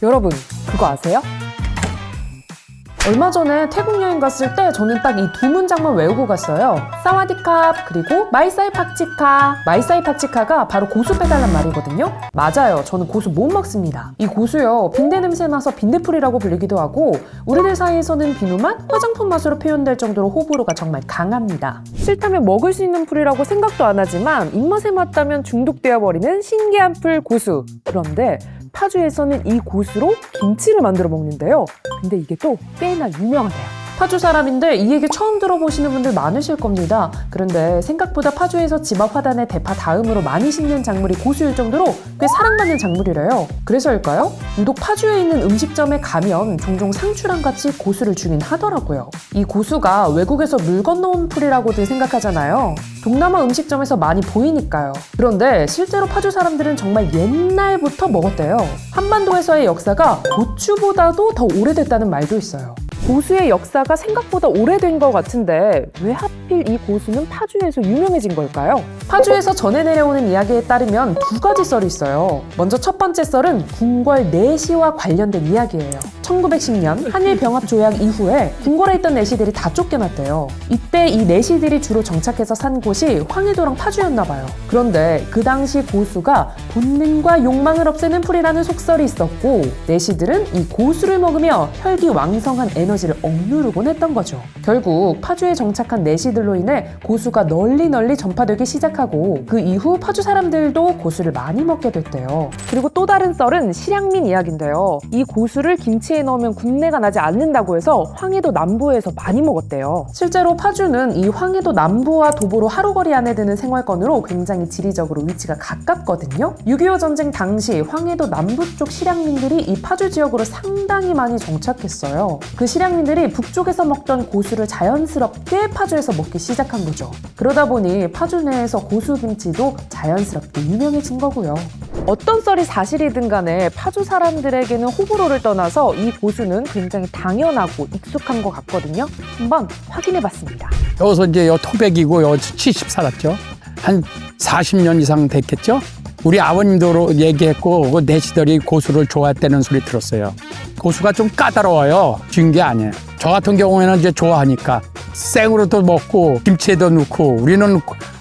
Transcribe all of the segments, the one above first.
여러분, 그거 아세요? 얼마 전에 태국 여행 갔을 때 저는 딱 이 두 문장만 외우고 갔어요. 사와디캅 그리고 마이사이 팍치카. 마이사이 팍치카가 바로 고수 빼달란 말이거든요. 맞아요. 저는 고수 못 먹습니다. 이 고수요. 빈대 냄새 나서 빈대풀이라고 불리기도 하고 우리들 사이에서는 비누만 화장품 맛으로 표현될 정도로 호불호가 정말 강합니다. 싫다면 먹을 수 있는 풀이라고 생각도 안 하지만 입맛에 맞다면 중독되어 버리는 신기한 풀 고수. 그런데 파주에서는 이 고수로 김치를 만들어 먹는데요. 근데 이게 또 꽤나 유명하대요. 파주 사람인데 이 얘기 처음 들어보시는 분들 많으실 겁니다. 그런데 생각보다 파주에서 집 앞 화단에 대파 다음으로 많이 심는 작물이 고수일 정도로 꽤 사랑받는 작물이래요. 그래서일까요? 유독 파주에 있는 음식점에 가면 종종 상추랑 같이 고수를 주긴 하더라고요. 이 고수가 외국에서 물 건너온 풀이라고들 생각하잖아요. 동남아 음식점에서 많이 보이니까요. 그런데 실제로 파주 사람들은 정말 옛날부터 먹었대요. 한반도에서의 역사가 고추보다도 더 오래됐다는 말도 있어요. 고수의 역사가 생각보다 오래된 것 같은데 왜 하필 이 고수는 파주에서 유명해진 걸까요? 파주에서 전해 내려오는 이야기에 따르면 두 가지 썰이 있어요. 먼저 첫 번째 썰은 궁궐 내시와 관련된 이야기예요. 1910년 한일 병합 조약 이후에 궁궐에 있던 내시들이 다 쫓겨났대요. 이때 이 내시들이 주로 정착해서 산 곳이 황해도랑 파주였나 봐요. 그런데 그 당시 고수가 본능과 욕망을 없애는 풀이라는 속설이 있었고 내시들은 이 고수를 먹으며 혈기 왕성한 에너지를 억누르곤 했던 거죠. 결국 파주에 정착한 내시들로 인해 고수가 널리 널리 전파되기 시작하고 그 이후 파주 사람들도 고수를 많이 먹게 됐대요. 그리고 또 다른 썰은 실향민 이야기인데요. 이 고수를 김치에 넣으면 군내가 나지 않는다고 해서 황해도 남부에서 많이 먹었대요. 실제로 파주는 이 황해도 남부와 도보로 하루 거리 안에 드는 생활권으로 굉장히 지리적으로 위치가 가깝거든요. 6.25 전쟁 당시 황해도 남부 쪽 실향민들이 이 파주 지역으로 상당히 많이 정착했어요. 그 실향민들이 북쪽에서 먹던 고수를 자연스럽게 파주에서 먹기 시작한 거죠. 그러다 보니 파주 내에서 고수김치도 자연스럽게 유명해진 거고요. 어떤 썰이 사실이든 간에 파주 사람들에게는 호불호를 떠나서 이 고수는 굉장히 당연하고 익숙한 것 같거든요. 한번 확인해 봤습니다. 여기서 이제 요 토백이고 요70 살았죠. 한 40년 이상 됐겠죠. 우리 아버님도 얘기했고 그 내시들이 고수를 좋아했다는 소리 들었어요. 고수가 좀 까다로워요. 준게 아니에요. 저 같은 경우에는 이제 좋아하니까 생으로도 먹고 김치에도 넣고 우리는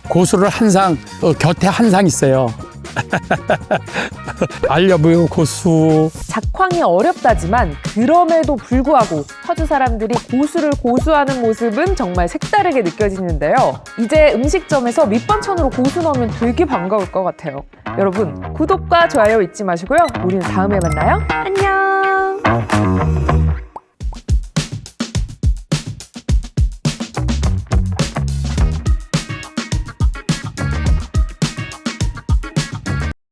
고수를 한상 어, 곁에 한상 있어요. 알려보요 고수. 작황이 어렵다지만 그럼에도 불구하고 파주 사람들이 고수를 고수하는 모습은 정말 색다르게 느껴지는데요. 이제 음식점에서 밑반찬으로 고수 넣으면 되게 반가울 것 같아요. 여러분 구독과 좋아요 잊지 마시고요. 우리는 다음에 만나요. 안녕.